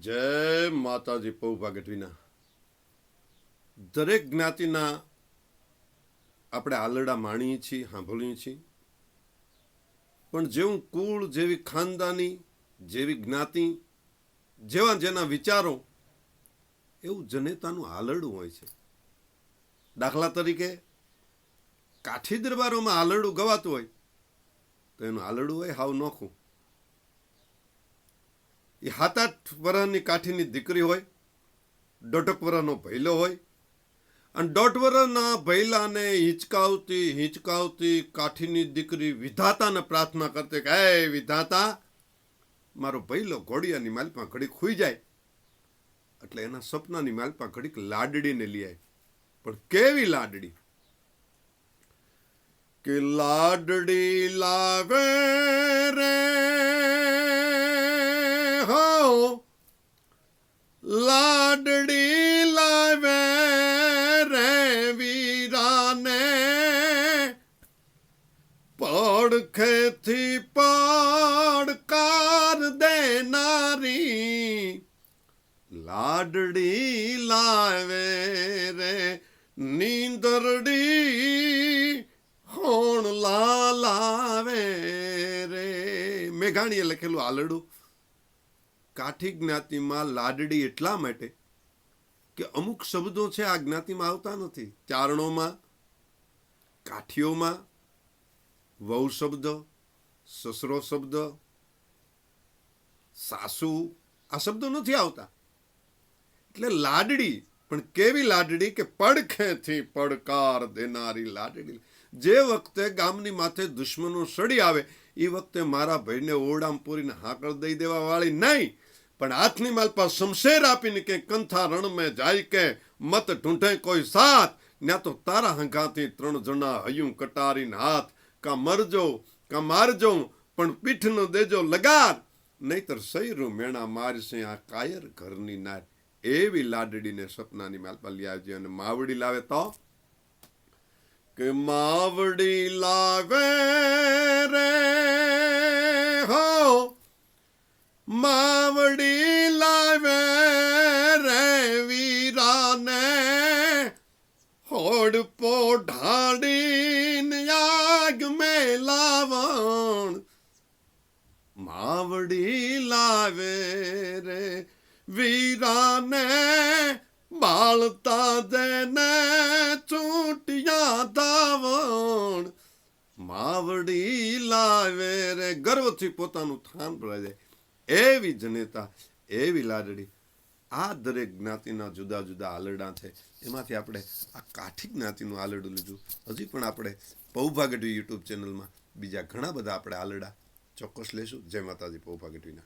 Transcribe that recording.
જય માતાજી પૌ ગઢવીના દરેક જ્ઞાતિના આપણે આલડા માણીએ છીએ, સાંભળીએ છીએ. પણ જેવું કુળ, જેવી ખાનદાની, જેવી જ્ઞાતિ, જેવા જેના વિચારો, એવું જનેતાનું આલરડું હોય છે. દાખલા તરીકે, કાઠી દરબારોમાં આલરડું ગવાતું હોય, તો એનું આલરડું હોય, હાવ નોખું. એ સાત કાઠીની દીકરી હોય, દોઢક વર્ષનો ભૈલો હોય, અને દોઢ ભૈલાને હિંચકાવતી હિંચકાવતી કાઠીની દીકરી વિધાતાને પ્રાર્થના કરતી કે, હે વિધાતા, મારો ભૈલો ઘોડિયાની માલપા ઘડીક ખુઈ જાય. એટલે એના સપનાની માલપા ઘડીક લાડડીને લઈ આવી પણ કેવી લાડડી? કે લાડડી લાવે રે લાડડી લાવે રે વીરાને. પડખેથી પડકાર દેનારી લાડડી લાવે રે નીંદરડી. હોણ લાવે રે. મેઘાણીએ લખેલું આલડું કાઠી જ્ઞાતિમાં લાડડી એટલા માટે કે અમુક શબ્દો છે આ જ્ઞાતિમાં આવતા નથી. ચારણોમાં, કાઠીઓમાં, વહુ શબ્દ, સસરો શબ્દ, સાસુ, આ શબ્દો નથી આવતા. એટલે લાડડી, પણ કેવી લાડડી કે પડખેથી પડકાર દેનારી લાડડી. જે વખતે ગામની માથે દુશ્મનો સડી આવે, એ વખતે મારા ભાઈને ઓરડામ પૂરીને હાકળ દઈ દેવા વાળી નહીં. પણ હાથની માલપા શમશેર આપીને કે, કંથા રણ મેં જાય કે, મત ઢૂંઢે કોઈ સાથ. ના તો તારા હંગાથી ત્રણ જણા હયું કટારીને હાથ, કા મરજો, કા મારજો, પણ પીઠનો દેજો લગાર. નહીતર સૈરું મેણા મારશે આ કાયર ઘરની નાર. એવી લાડડીને સપનાની માલપા લઈ આવજે અને માવડી લાવે તો? કે માવડી લાવે રે હોડ પોઢાડીને આગ મેં લાવણ માવડી લાવે રે વીરાને, બાળતા દેને ચૂંટિયા દાવણ માવડી લાવે રે, ગર્વથી પોતાનું થાન ભરાય જાય. એવી જનેતા એવી લાડડી. આ દરેક જ્ઞાતિના જુદા જુદા આલરડા છે. એમાંથી આપણે આ કાઠી જ્ઞાતિનું આલરડું લીધું. હજી પણ આપણે પૌભાગઢવી યુટ્યુબ ચેનલમાં બીજા ઘણા બધા આપણે આલરડા ચોક્કસ લેશું. જય માતાજી પૌભાગઢવીના